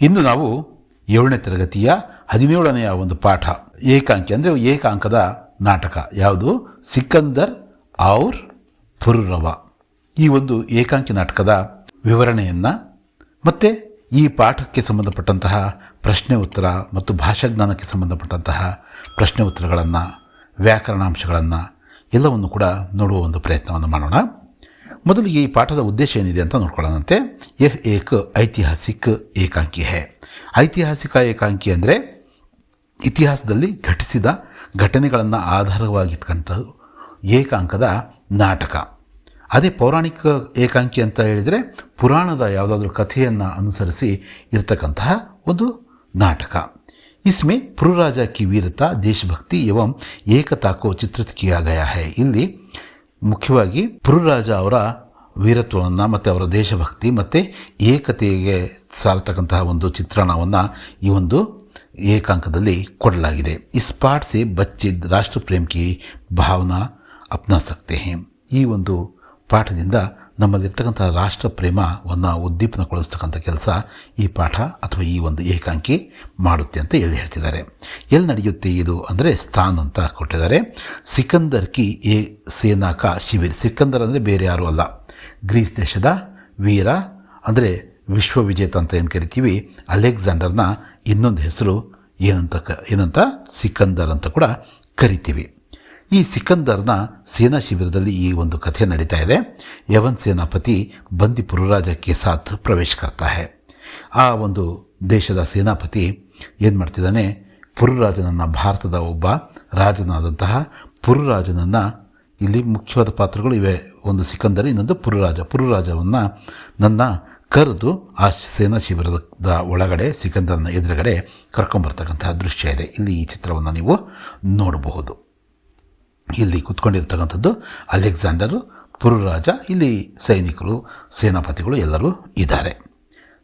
ಇಂದು ನಾವು ಏಳನೇ ತರಗತಿಯ ಹದಿನೇಳನೆಯ ಒಂದು ಪಾಠ. ಏಕಾಂಕಿ ಅಂದರೆ ಏಕಾಂಕದ ನಾಟಕ. ಯಾವುದು? ಸಿಕಂದರ್ ಔರ್ ಪುರ್ರವ ಈ ಒಂದು ಏಕಾಂಕಿ ನಾಟಕದ ವಿವರಣೆಯನ್ನು ಮತ್ತು ಈ ಪಾಠಕ್ಕೆ ಸಂಬಂಧಪಟ್ಟಂತಹ ಪ್ರಶ್ನೆ ಉತ್ತರ ಮತ್ತು ಭಾಷಾಜ್ಞಾನಕ್ಕೆ ಸಂಬಂಧಪಟ್ಟಂತಹ ಪ್ರಶ್ನೆ ಉತ್ತರಗಳನ್ನು, ವ್ಯಾಕರಣಾಂಶಗಳನ್ನು ಎಲ್ಲವನ್ನು ಕೂಡ ನೋಡುವ ಒಂದು ಪ್ರಯತ್ನವನ್ನು ಮಾಡೋಣ. ಮೊದಲು ಈ ಪಾಠದ ಉದ್ದೇಶ ಏನಿದೆ ಅಂತ ನೋಡ್ಕೊಳ್ಳೋಣಂತೆ. ಎಹ್ ಏಕ್, ಐತಿಹಾಸಿಕ ಏಕಾಂಕಿ ಹೇ. ಐತಿಹಾಸಿಕ ಏಕಾಂಕಿ ಅಂದರೆ ಇತಿಹಾಸದಲ್ಲಿ ಘಟಿಸಿದ ಘಟನೆಗಳನ್ನು ಆಧಾರವಾಗಿಟ್ಕೊಂಡ ಏಕಾಂಕದ ನಾಟಕ. ಅದೇ ಪೌರಾಣಿಕ ಏಕಾಂಕಿ ಅಂತ ಹೇಳಿದರೆ ಪುರಾಣದ ಯಾವುದಾದ್ರೂ ಕಥೆಯನ್ನು ಅನುಸರಿಸಿ ಇರತಕ್ಕಂತಹ ಒಂದು ನಾಟಕ. ಇಸ್ಮೆ ಪುರುರಾಜ ಕಿ ವೀರತ ದೇಶಭಕ್ತಿ ಏವಂ ಏಕತಾಕೋ ಚಿತ್ರಕಿಯಾಗಯ ಹೇ. ಗಯಾ ಇಲ್ಲಿ ಮುಖ್ಯವಾಗಿ ಪುರುರಾಜ ಅವರ ವೀರತ್ವವನ್ನು ಮತ್ತು ಅವರ ದೇಶಭಕ್ತಿ ಮತ್ತು ಏಕತೆಗೆ ಸಾರತಕ್ಕಂತಹ ಒಂದು ಚಿತ್ರಣವನ್ನು ಈ ಒಂದು ಏಕಾಂಕದಲ್ಲಿ ಕೊಡಲಾಗಿದೆ. ಈ ಸೆ ಬಚ್ಚೆ ರಾಷ್ಟ್ರ ಪ್ರೇಮ್ ಕಿ ಭಾವನಾ ಅಪ್ನಾ ಸಕ್ತೆ ಈ ಒಂದು ಪಾಠದಿಂದ ನಮ್ಮಲ್ಲಿರ್ತಕ್ಕಂಥ ರಾಷ್ಟ್ರ ಪ್ರೇಮವನ್ನು ಉದ್ದೀಪನಗೊಳಿಸ್ತಕ್ಕಂಥ ಕೆಲಸ ಈ ಪಾಠ ಅಥವಾ ಈ ಒಂದು ಏಕಾಂಕಿ ಮಾಡುತ್ತೆ ಅಂತ ಹೇಳಿ ಹೇಳ್ತಿದ್ದಾರೆ. ಎಲ್ಲಿ ನಡೆಯುತ್ತೆ ಇದು ಅಂದರೆ ಸ್ಥಾನ್ ಅಂತ ಕೊಟ್ಟಿದ್ದಾರೆ. ಸಿಕಂದರ್ ಕಿ ಎ ಸೇನಾಕ ಶಿಬಿರ್. ಸಿಕಂದರ್ ಅಂದರೆ ಬೇರೆ ಯಾರೂ ಅಲ್ಲ. ಗ್ರೀಸ್ ದೇಶದ ವೀರ, ಅಂದರೆ ವಿಶ್ವವಿಜೇತ ಅಂತ ಏನು ಕರಿತೀವಿ, ಅಲೆಕ್ಸಾಂಡರ್ನ ಇನ್ನೊಂದು ಹೆಸರು ಏನಂತ ಕ, ಏನಂತ? ಸಿಕಂದರ್ ಅಂತ ಕೂಡ ಕರಿತೀವಿ. ಈ ಸಿಕಂದರ್ನ ಸೇನಾ ಶಿಬಿರದಲ್ಲಿ ಈ ಒಂದು ಕಥೆ ನಡೀತಾ ಇದೆ. ಯವನ್ ಸೇನಾಪತಿ ಬಂದಿ ಪುರರಾಜಕ್ಕೆ ಸಾಥ್ ಪ್ರವೇಶ ಕರ್ತಾ ಆ ಒಂದು ದೇಶದ ಸೇನಾಪತಿ ಏನು ಮಾಡ್ತಿದ್ದಾನೆ? ಪುರುರಾಜನನ್ನು ಭಾರತದ ಒಬ್ಬ ರಾಜನಾದಂತಹ ಪುರುರಾಜನನ್ನು ಇಲ್ಲಿ ಮುಖ್ಯವಾದ ಪಾತ್ರಗಳು ಇವೆ. ಒಂದು ಸಿಕಂದರ್, ಇನ್ನೊಂದು ಪುರುರಾಜ. ಪುರುರಾಜವನ್ನು ನನ್ನ ಕರೆದು ಆ ಸೇನಾ ಶಿಬಿರದ ಒಳಗಡೆ, ಸಿಕಂದರನ ಎದುರುಗಡೆ ಕರ್ಕೊಂಬರ್ತಕ್ಕಂತಹ ದೃಶ್ಯ ಇದೆ. ಇಲ್ಲಿ ಈ ಚಿತ್ರವನ್ನು ನೀವು ನೋಡಬಹುದು. ಇಲ್ಲಿ ಕೂತ್ಕೊಂಡಿರ್ತಕ್ಕಂಥದ್ದು ಅಲೆಕ್ಸಾಂಡರು, ಪುರುರಾಜ, ಇಲ್ಲಿ ಸೈನಿಕರು, ಸೇನಾಪತಿಗಳು ಎಲ್ಲರೂ ಇದ್ದಾರೆ.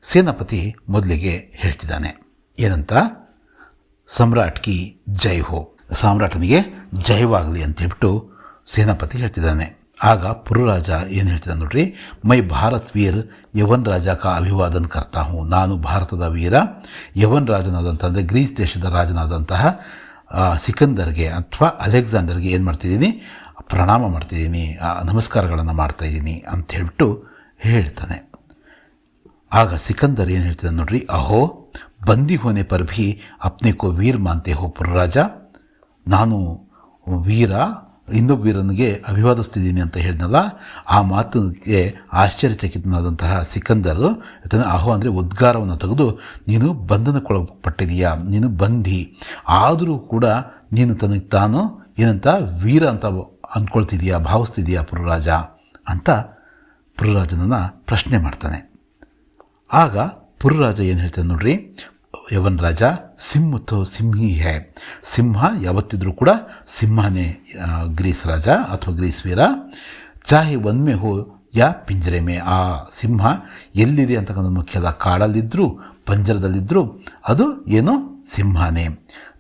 ಸೇನಾಪತಿ ಮೊದಲಿಗೆ ಹೇಳ್ತಿದ್ದಾನೆ, ಏನಂತ? ಸಮ್ರಾಟ್ ಕಿ ಜೈ ಹೋ. ಸಾಮ್ರಾಟನಿಗೆ ಜಯವಾಗಲಿ ಅಂತ ಹೇಳ್ಬಿಟ್ಟು ಸೇನಾಪತಿ ಹೇಳ್ತಿದ್ದಾನೆ. ಆಗ ಪುರುರಾಜ ಏನು ಹೇಳ್ತಿದ್ದಾನೆ ನೋಡ್ರಿ, ಮೈ ಭಾರತ್ ವೀರ್, ಯವನ್ ರಾಜ ಕಾ ಅಭಿವಾದನ್ ಕರ್ತಾ ನಾನು ಭಾರತದ ವೀರ, ಯವನ್ ರಾಜನಾದಂಥ ಅಂದರೆ ಗ್ರೀಸ್ ದೇಶದ ರಾಜನಾದಂತಹ ಸಿಕಂದರ್ಗೆ ಅಥವಾ ಅಲೆಕ್ಸಾಂಡರ್ಗೆ ಏನು ಮಾಡ್ತಿದ್ದೀನಿ, ಪ್ರಣಾಮ ಮಾಡ್ತಿದ್ದೀನಿ ನಮಸ್ಕಾರಗಳನ್ನು ಮಾಡ್ತಾಯಿದ್ದೀನಿ ಅಂತ ಹೇಳ್ಬಿಟ್ಟು ಹೇಳ್ತಾನೆ. ಆಗ ಸಿಕಂದರ್ ಏನು ಹೇಳ್ತಿದ್ದಾನೆ ನೋಡ್ರಿ, ಅಹೋ, ಬಂದಿ ಹೋನೆ ಪರ್ಭಿ, ಅಪ್ನೆ ಕೋ ವೀರ್ ಮಾನ್ತೆ ಹೋ ಪುರುರಾಜ, ನಾನು ವೀರ ಇನ್ನೊಬ್ಬ ವೀರನಿಗೆ ಅಭಿವಾದಿಸ್ತಿದ್ದೀನಿ ಅಂತ ಹೇಳಿದ್ನಲ್ಲ, ಆ ಮಾತಿಗೆ ಆಶ್ಚರ್ಯಚಕಿತನಾದಂತಹ ಸಿಕಂದರು ಇದನ್ನು ಅಹೋ ಅಂದರೆ ಉದ್ಗಾರವನ್ನು ತೆಗೆದು, ನೀನು ಬಂಧನಕ್ಕೊಳಪಟ್ಟಿದೀಯಾ, ನೀನು ಬಂಧಿ, ಆದರೂ ಕೂಡ ನೀನು ತನಗೆ ತಾನು ಏನಂತ ವೀರ ಅಂತ ಅಂದ್ಕೊಳ್ತಿದೀಯಾ ಭಾವಿಸ್ತಿದೀಯಾ ಪುರುರಾಜ ಅಂತ ಪುರುರಾಜನನ್ನು ಪ್ರಶ್ನೆ ಮಾಡ್ತಾನೆ. ಆಗ ಪುರುರಾಜ ಏನು ಹೇಳ್ತಾನೆ ನೋಡ್ರಿ ಯವನ್ ರಾಜ ಸಿಂಹ ತೋ ಸಿಂಹಿ ಹೇ. ಸಿಂಹ ಯಾವತ್ತಿದ್ರೂ ಕೂಡ ಸಿಂಹನೇ ಗ್ರೀಸ್ ರಾಜ ಅಥವಾ ಗ್ರೀಸ್ ವೀರ. ಚಾಹೆ ಒನ್ಮೆ ಹೋ ಯಾ ಪಿಂಜರೆ ಮೇ. ಆ ಸಿಂಹ ಎಲ್ಲಿದೆ ಅಂತಕ್ಕಂಥ ಮುಖ್ಯದ ಕಾಡಲ್ಲಿದ್ದರೂ ಪಂಜರದಲ್ಲಿದ್ದರೂ ಅದು ಏನು ಸಿಂಹನೇ.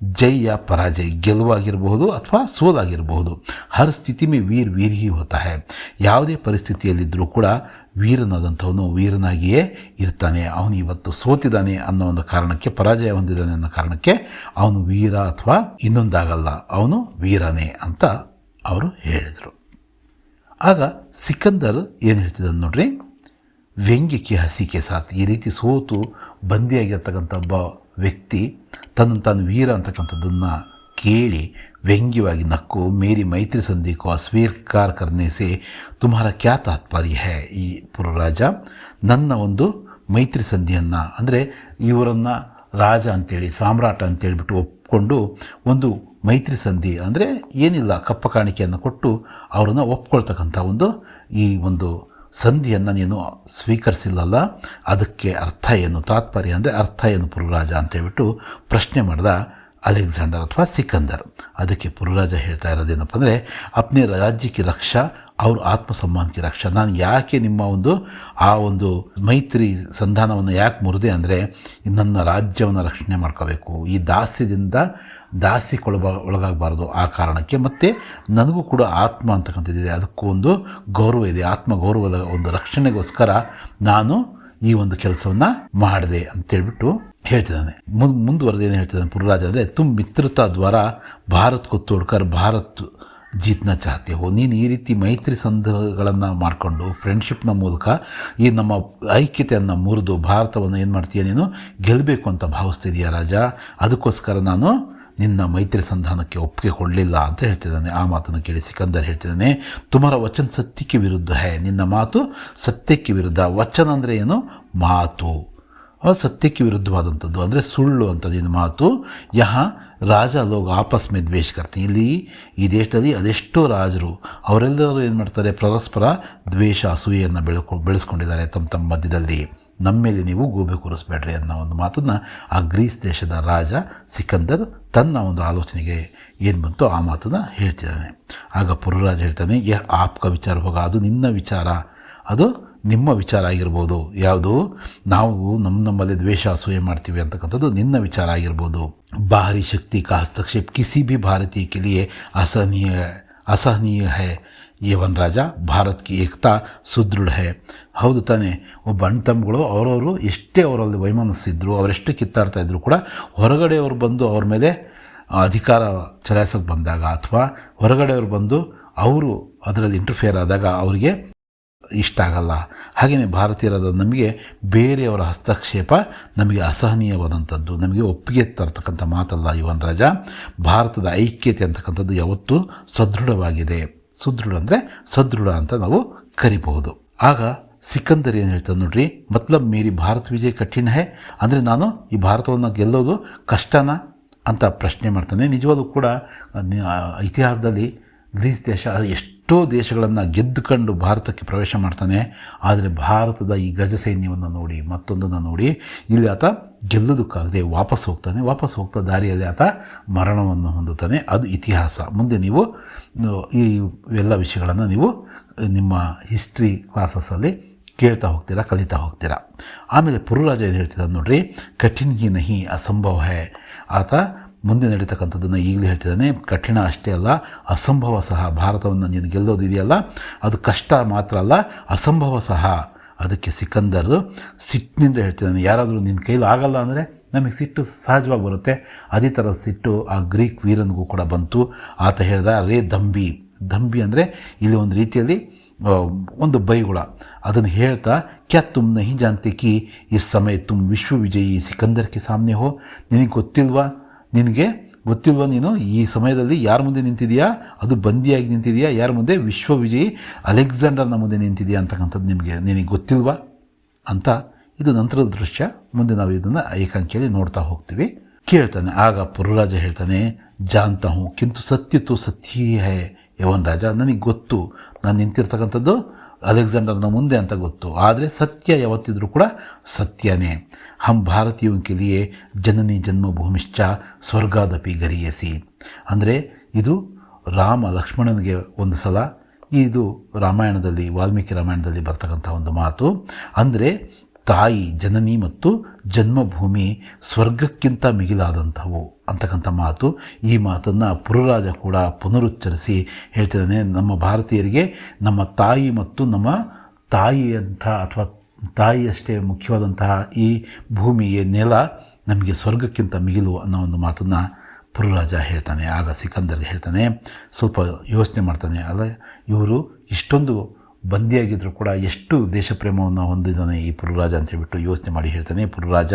ಜಯ ಯಾ ಪರಾಜಯ ಗೆಲುವಾಗಿರಬಹುದು ಅಥವಾ ಸೋಲಾಗಿರಬಹುದು. ಹರ್ ಸ್ಥಿತಿ ಮೇ ವೀರ್ ವೀರ್ ಹಿ ಹೋತಾ ಹೈ ಯಾವುದೇ ಪರಿಸ್ಥಿತಿಯಲ್ಲಿದ್ದರೂ ಕೂಡ ವೀರನಾದಂಥವನು ವೀರನಾಗಿಯೇ ಇರ್ತಾನೆ. ಅವನು ಇವತ್ತು ಸೋತಿದ್ದಾನೆ ಅನ್ನೋ ಒಂದು ಕಾರಣಕ್ಕೆ, ಪರಾಜಯ ಹೊಂದಿದ್ದಾನೆ ಅನ್ನೋ ಕಾರಣಕ್ಕೆ ಅವನು ವೀರ ಅಥವಾ ಇನ್ನೊಂದಾಗಲ್ಲ, ಅವನು ವೀರನೇ ಅಂತ ಅವರು ಹೇಳಿದರು. ಆಗ ಸಿಕಂದರ್ ಏನು ಹೇಳ್ತಿದ್ದಾನೆ ನೋಡ್ರಿ? ವ್ಯಂಗ್ಯಕ್ಕೆ ಹಸಿಕೆ ಸಾತ್. ಈ ರೀತಿ ಸೋತು ಬಂದಿಯಾಗಿರ್ತಕ್ಕಂಥ ಒಬ್ಬ ವ್ಯಕ್ತಿ ತನ್ನ ತಾನು ವೀರ ಅಂತಕ್ಕಂಥದ್ದನ್ನು ಕೇಳಿ ವ್ಯಂಗ್ಯವಾಗಿ ನಕ್ಕು, ಮೇರಿ ಮೈತ್ರಿ ಸಂಧಿ ಕೋ ಸ್ವೀಕಾರ ಕರ್ನೆ ತುಮಾರ ಕ್ಯಾ ತಾತ್ಪರ್ಯ ಹೇ ಈ ಪುರರಾಜ. ನನ್ನ ಒಂದು ಮೈತ್ರಿ ಸಂಧಿಯನ್ನು, ಅಂದರೆ ಇವರನ್ನು ರಾಜ ಅಂತೇಳಿ, ಸಾಮ್ರಾಟ ಅಂತೇಳ್ಬಿಟ್ಟು ಒಪ್ಕೊಂಡು ಒಂದು ಮೈತ್ರಿ ಸಂಧಿ, ಅಂದರೆ ಏನಿಲ್ಲ, ಕಪ್ಪ ಕಾಣಿಕೆಯನ್ನು ಕೊಟ್ಟು ಅವರನ್ನು ಒಪ್ಕೊಳ್ತಕ್ಕಂಥ ಒಂದು ಈ ಒಂದು ಸಂಧಿಯನ್ನು ನೀನು ಸ್ವೀಕರಿಸಿಲ್ಲಲ್ಲ? ಅದಕ್ಕೆ ಅರ್ಥ ಏನು? ತಾತ್ಪರ್ಯ ಅಂದರೆ ಅರ್ಥ ಏನು ಪುರುರಾಜ ಅಂತೇಳ್ಬಿಟ್ಟು ಪ್ರಶ್ನೆ ಮಾಡಿದ ಅಲೆಕ್ಸಾಂಡರ್ ಅಥವಾ ಸಿಕಂದರ್. ಅದಕ್ಕೆ ಪುರುರಾಜ ಹೇಳ್ತಾ ಇರೋದೇನಪ್ಪ ಅಂದರೆ, ಅಪ್ನೇ ರಾಜ್ಯಕ್ಕೆ ರಕ್ಷಾ, ಅವ್ರ ಆತ್ಮಸಮ್ಮಾನಕ್ಕೆ ರಕ್ಷಾ. ನಾನು ಯಾಕೆ ನಿಮ್ಮ ಒಂದು, ಆ ಒಂದು ಮೈತ್ರಿ ಸಂಧಾನವನ್ನು ಯಾಕೆ ಮುರಿದೆ ಅಂದರೆ, ನನ್ನ ರಾಜ್ಯವನ್ನು ರಕ್ಷಣೆ ಮಾಡ್ಕೋಬೇಕು. ಈ ದಾಸ್ಯದಿಂದ ದಾಸ್ಯಕ್ಕೊಳಬ ಒಳಗಾಗಬಾರ್ದು ಆ ಕಾರಣಕ್ಕೆ. ಮತ್ತು ನನಗೂ ಕೂಡ ಆತ್ಮ ಅಂತಕ್ಕಂಥದ್ದಿದೆ. ಅದಕ್ಕೂ ಒಂದು ಗೌರವ ಇದೆ. ಆತ್ಮ ಗೌರವದ ಒಂದು ರಕ್ಷಣೆಗೋಸ್ಕರ ನಾನು ಈ ಒಂದು ಕೆಲಸವನ್ನು ಮಾಡಿದೆ ಅಂತೇಳ್ಬಿಟ್ಟು ಹೇಳ್ತಿದ್ದಾನೆ. ಮುಂದ್ ಮುಂದುವರೆದು ಏನು ಹೇಳ್ತಿದ್ದಾನೆ ಪುರುರಾಜ ಅಂದರೆ ತುಂಬ ಮಿತ್ರತಾ ದ್ವಾರ ಭಾರತ್ ಕೊತ್ತೋಡ್ಕರ್ ತೋಡ್ಕರ್ ಭಾರತ್ ಜೀತ್ನ ಚಾಹತೆ ಹೋ. ನೀನು ಈ ರೀತಿ ಮೈತ್ರಿ ಸಂಘಗಳನ್ನು ಮಾಡಿಕೊಂಡು ಫ್ರೆಂಡ್ಶಿಪ್ನ ಮೂಲಕ ಈ ನಮ್ಮ ಐಕ್ಯತೆಯನ್ನು ಮುರಿದು ಭಾರತವನ್ನು ಏನು ಮಾಡ್ತೀಯ ನೀನು? ಗೆಲ್ಲಬೇಕು ಅಂತ ಭಾವಿಸ್ತಿದೀಯ ರಾಜ. ಅದಕ್ಕೋಸ್ಕರ ನಾನು ನಿನ್ನ ಮೈತ್ರಿ ಸಂಧಾನಕ್ಕೆ ಒಪ್ಪಿಗೆ ಕೊಡಲಿಲ್ಲ ಅಂತ ಹೇಳ್ತಿದ್ದಾನೆ. ಆ ಮಾತನ್ನು ಕೇಳಿ ಸಿಕಂದರ್ ಹೇಳ್ತಿದ್ದಾನೆ, ತುಮರ ವಚನ ಸತ್ಯಕ್ಕೆ ವಿರುದ್ಧ ಹೇ, ನಿನ್ನ ಮಾತು ಸತ್ಯಕ್ಕೆ ವಿರುದ್ಧ. ವಚನ ಅಂದರೆ ಏನು? ಮಾತು. ಸತ್ಯಕ್ಕೆ ವಿರುದ್ಧವಾದಂಥದ್ದು. ಅಂದರೆ ಸುಳ್ಳು ಅಂಥದ್ದು ಮಾತು. ಯಹ ರಾಜ ಲೋಗ ಆಪಸ್ ಮೇ ದ್ವೇಷ ಕರ್ತೀನಿ ಇಲ್ಲಿ ಈ ದೇಶದಲ್ಲಿ ಅದೆಷ್ಟೋ ರಾಜರು, ಅವರೆಲ್ಲರೂ ಏನು ಮಾಡ್ತಾರೆ, ಪರಸ್ಪರ ದ್ವೇಷ ಅಸೂಯೆಯನ್ನು ಬೆಳ್ಕೊ, ಬೆಳೆಸ್ಕೊಂಡಿದ್ದಾರೆ ತಮ್ಮ ತಮ್ಮ ಮಧ್ಯದಲ್ಲಿ. ನಮ್ಮ ಮೇಲೆ ನೀವು ಗೂಬೆ ಕೂರಿಸ್ಬೇಡ್ರಿ ಅನ್ನೋ ಒಂದು ಮಾತನ್ನು ಆ ಗ್ರೀಸ್ ದೇಶದ ರಾಜ ಸಿಕಂದರ್ ತನ್ನ ಒಂದು ಆಲೋಚನೆಗೆ ಏನು ಬಂತು ಆ ಮಾತನ್ನು ಹೇಳ್ತಿದ್ದಾನೆ. ಆಗ ಪುರರಾಜ ಹೇಳ್ತಾನೆ ಯ ಆಪ್ಕ ವಿಚಾರ ಹೋಗ, ಅದು ನಿನ್ನ ವಿಚಾರ. ಅದು ನಿಮ್ಮ ವಿಚಾರ ಆಗಿರ್ಬೋದು. ಯಾವುದು? ನಾವು ನಮ್ಮ ನಮ್ಮಲ್ಲಿ ದ್ವೇಷ ಅಸೂಯೆ ಮಾಡ್ತೀವಿ ಅಂತಕ್ಕಂಥದ್ದು ನಿನ್ನ ವಿಚಾರ ಆಗಿರ್ಬೋದು. ಬಾಹರಿ ಶಕ್ತಿ ಕಾ ಹಸ್ತಕ್ಷೇಪ ಕಿಸಿ ಬಿ ಭಾರತೀಯ ಕೆಲಿಯೇ ಅಸಹನೀಯ ಅಸಹನೀಯ ಹೇ. ಯೇವನ್ ರಾಜ ಭಾರತ್ಗೆ ಏಕತಾ ಸುದೃಢ ಹೇ. ಹೌದು ತಾನೇ, ಒಬ್ಬ ಅಣ್ಣ ತಮ್ಮಗಳು ಅವರವರು ಎಷ್ಟೇ ಅವರಲ್ಲಿ ವೈಮನಸ್ಸಿದ್ರು, ಅವರೆಷ್ಟೇ ಕಿತ್ತಾಡ್ತಾಯಿದ್ರು ಕೂಡ ಹೊರಗಡೆಯವರು ಬಂದು ಅವ್ರ ಮೇಲೆ ಅಧಿಕಾರ ಚಲಾಯಿಸೋಕ್ಕೆ ಬಂದಾಗ ಅಥವಾ ಹೊರಗಡೆಯವರು ಬಂದು ಅವರು ಅದರಲ್ಲಿ ಇಂಟರ್ಫಿಯರ್ ಆದಾಗ ಅವರಿಗೆ ಇಷ್ಟ ಆಗಲ್ಲ. ಹಾಗೆಯೇ ಭಾರತೀಯರಾದ ನಮಗೆ ಬೇರೆಯವರ ಹಸ್ತಕ್ಷೇಪ ನಮಗೆ ಅಸಹನೀಯವಾದಂಥದ್ದು, ನಮಗೆ ಒಪ್ಪಿಗೆ ತರ್ತಕ್ಕಂಥ ಮಾತಲ್ಲ ಯುವನ್ ರಾಜ. ಭಾರತದ ಐಕ್ಯತೆ ಅಂತಕ್ಕಂಥದ್ದು ಯಾವತ್ತೂ ಸದೃಢವಾಗಿದೆ. ಸುದೃಢ ಅಂದರೆ ಸದೃಢ ಅಂತ ನಾವು ಕರಿಬಹುದು. ಆಗ ಸಿಕಂದರ್ ಏನು ಹೇಳ್ತಾನೆ ನೋಡ್ರಿ, ಮತ್ಲಬ್ ಮೇರಿ ಭಾರತ ವಿಜಯ ಕಠಿಣ ಹೇ. ಅಂದರೆ ನಾನು ಈ ಭಾರತವನ್ನು ಗೆಲ್ಲೋದು ಕಷ್ಟನಾ ಅಂತ ಪ್ರಶ್ನೆ ಮಾಡ್ತಾನೆ. ನಿಜವಾಗ್ಲೂ ಕೂಡ ಇತಿಹಾಸದಲ್ಲಿ ಗ್ರೀಸ್ ದೇಶ ಎಷ್ಟೋ ದೇಶಗಳನ್ನು ಗೆದ್ದುಕೊಂಡು ಭಾರತಕ್ಕೆ ಪ್ರವೇಶ ಮಾಡ್ತಾನೆ, ಆದರೆ ಭಾರತದ ಈ ಗಜ ಸೈನ್ಯವನ್ನು ನೋಡಿ, ಮತ್ತೊಂದನ್ನು ನೋಡಿ, ಇಲ್ಲಿ ಆತ ಗೆಲ್ಲೋದಕ್ಕಾಗದೆ ವಾಪಸ್ ಹೋಗ್ತಾನೆ, ವಾಪಸ್ ಹೋಗ್ತಾ ದಾರಿಯಲ್ಲಿ ಆತ ಮರಣವನ್ನು ಹೊಂದುತ್ತಾನೆ. ಅದು ಇತಿಹಾಸ. ಮುಂದೆ ನೀವು ಈ ಎಲ್ಲ ವಿಷಯಗಳನ್ನು ನೀವು ನಿಮ್ಮ ಹಿಸ್ಟ್ರಿ ಕ್ಲಾಸಸ್ಸಲ್ಲಿ ಕೇಳ್ತಾ ಹೋಗ್ತೀರಾ, ಕಲಿತಾ ಹೋಗ್ತೀರಾ? ಆಮೇಲೆ ಪುರುರಾಜ ಏನು ಹೇಳ್ತಿದ್ದಾನೆ ನೋಡ್ರಿ? ಕಠಿಣ ಹಿ ನಹಿ ಅಸಂಭವ ಹೇ. ಆತ ಮುಂದೆ ನಡೀತಕ್ಕಂಥದ್ದನ್ನು ಈಗಲೇ ಹೇಳ್ತಿದ್ದಾನೆ. ಕಠಿಣ ಅಷ್ಟೇ ಅಲ್ಲ, ಅಸಂಭವ ಸಹ ಭಾರತವನ್ನು ನೀನು ಗೆಲ್ಲೋದಿದೆಯಲ್ಲ, ಅದು ಕಷ್ಟ ಮಾತ್ರ ಅಲ್ಲ, ಅಸಂಭವ ಸಹ ಅದಕ್ಕೆ ಸಿಕಂದರು ಸಿಟ್ಟಿನಿಂದ ಹೇಳ್ತಿದ್ದಾನೆ. ಯಾರಾದರೂ ನಿನ್ನ ಕೈಲಿ ಆಗಲ್ಲ ಅಂದರೆ ನಮಗೆ ಸಿಟ್ಟು ಸಹಜವಾಗಿ ಬರುತ್ತೆ. ಅದೇ ಥರ ಸಿಟ್ಟು ಆ ಗ್ರೀಕ್ ವೀರನಿಗೂ ಕೂಡ ಬಂತು. ಆತ ಹೇಳ್ದ, ರೇ ದಂಬಿ. ದಂಬಿ ಅಂದರೆ ಇಲ್ಲಿ ಒಂದು ರೀತಿಯಲ್ಲಿ ಒಂದು ಬೈಗುಳ. ಅದನ್ನು ಹೇಳ್ತಾ, ಕ್ಯಾ ತುಮ್ ನಹಿ ಜಾನ್ತೆ ಕಿ ಈ ಸಮಯ ತುಮ್ ವಿಶ್ವ ವಿಜಯಿ ಸಿಕಂದರ್ ಕೆ ಸಾಮ್ನೆ ಹೋ? ನಿನಗೆ ಗೊತ್ತಿಲ್ವಾ? ನಿನಗೆ ಗೊತ್ತಿಲ್ವ ನೀನು? ಈ ಸಮಯದಲ್ಲಿ ಯಾರ ಮುಂದೆ ನಿಂತಿದೆಯಾ? ಅದು ಬಂದಿಯಾಗಿ ನಿಂತಿದೆಯಾ? ಯಾರ ಮುಂದೆ? ವಿಶ್ವವಿಜಯಿ ಅಲೆಕ್ಸಾಂಡರ್ನ ಮುಂದೆ ನಿಂತಿದೆಯಾ ಅಂತಕ್ಕಂಥದ್ದು ನಿಮಗೆ ನಿನಗೆ ಗೊತ್ತಿಲ್ವಾ? ಅಂತ ಇದು ನಂತರದ ದೃಶ್ಯ. ಮುಂದೆ ನಾವು ಇದನ್ನು ಏಕಾಂಕಿಯಲ್ಲಿ ನೋಡ್ತಾ ಹೋಗ್ತೀವಿ. ಕೇಳ್ತಾನೆ, ಆಗ ಪುರುರಾಜ ಹೇಳ್ತಾನೆ ಜಾನ್ತಾ ಹೂ, ಕಿಂತು ಸತ್ಯ ತು ಸತ್ಯ ಯವನ್ ರಾಜ ನನಗೆ ಗೊತ್ತು. ನಾನು ನಿಂತಿರ್ತಕ್ಕಂಥದ್ದು ಅಲೆಕ್ಸಾಂಡರ್ನ ಮುಂದೆ ಅಂತ ಗೊತ್ತು. ಆದರೆ ಸತ್ಯ ಯಾವತ್ತಿದ್ರೂ ಕೂಡ ಸತ್ಯನೇ. ಹಂ ಭಾರತೀಯ ಕೆ ಲಿಯೆ ಜನನಿ ಜನ್ಮಭೂಮಿಶ್ಚ ಸ್ವರ್ಗಾದಪಿ ಗರಿಯಸಿ. ಅಂದರೆ ಇದು ರಾಮ ಲಕ್ಷ್ಮಣನಿಗೆ ಒಂದು ಸಲ, ಇದು ರಾಮಾಯಣದಲ್ಲಿ, ವಾಲ್ಮೀಕಿ ರಾಮಾಯಣದಲ್ಲಿ ಬರ್ತಕ್ಕಂಥ ಒಂದು ಮಾತು. ಅಂದರೆ ತಾಯಿ, ಜನನಿ ಮತ್ತು ಜನ್ಮಭೂಮಿ ಸ್ವರ್ಗಕ್ಕಿಂತ ಮಿಗಿಲಾದಂಥವು. ಅಂತಕ್ಕಂಥ ಮಾತು, ಈ ಮಾತನ್ನು ಪುರರಾಜ ಕೂಡ ಪುನರುಚ್ಚರಿಸಿ ಹೇಳ್ತಿದ್ದಾನೆ. ನಮ್ಮ ಭಾರತೀಯರಿಗೆ, ನಮ್ಮ ತಾಯಿ ಮತ್ತು ನಮ್ಮ ತಾಯಿಯಂಥ ಅಥವಾ ತಾಯಿಯಷ್ಟೇ ಮುಖ್ಯವಾದಂತಹ ಈ ಭೂಮಿಯ ನೆಲ ನಮಗೆ ಸ್ವರ್ಗಕ್ಕಿಂತ ಮಿಗಿಲು ಅನ್ನೋ ಒಂದು ಮಾತನ್ನು ಪುರರಾಜ ಹೇಳ್ತಾನೆ. ಆಗ ಸಿಕಂದರ್ ಹೇಳ್ತಾನೆ, ಸ್ವಲ್ಪ ಯೋಚನೆ ಮಾಡ್ತಾನೆ. ಅಲ್ಲ, ಇವರು ಇಷ್ಟೊಂದು ಬಂದಿಯಾಗಿದ್ದರೂ ಕೂಡ ಎಷ್ಟು ದೇಶಪ್ರೇಮವನ್ನು ಹೊಂದಿದ್ದಾನೆ ಈ ಪುರುರಾಜ ಅಂತ ಹೇಳ್ಬಿಟ್ಟು ಯೋಚನೆ ಮಾಡಿ ಹೇಳ್ತಾನೆ, ಪುರುರಾಜ,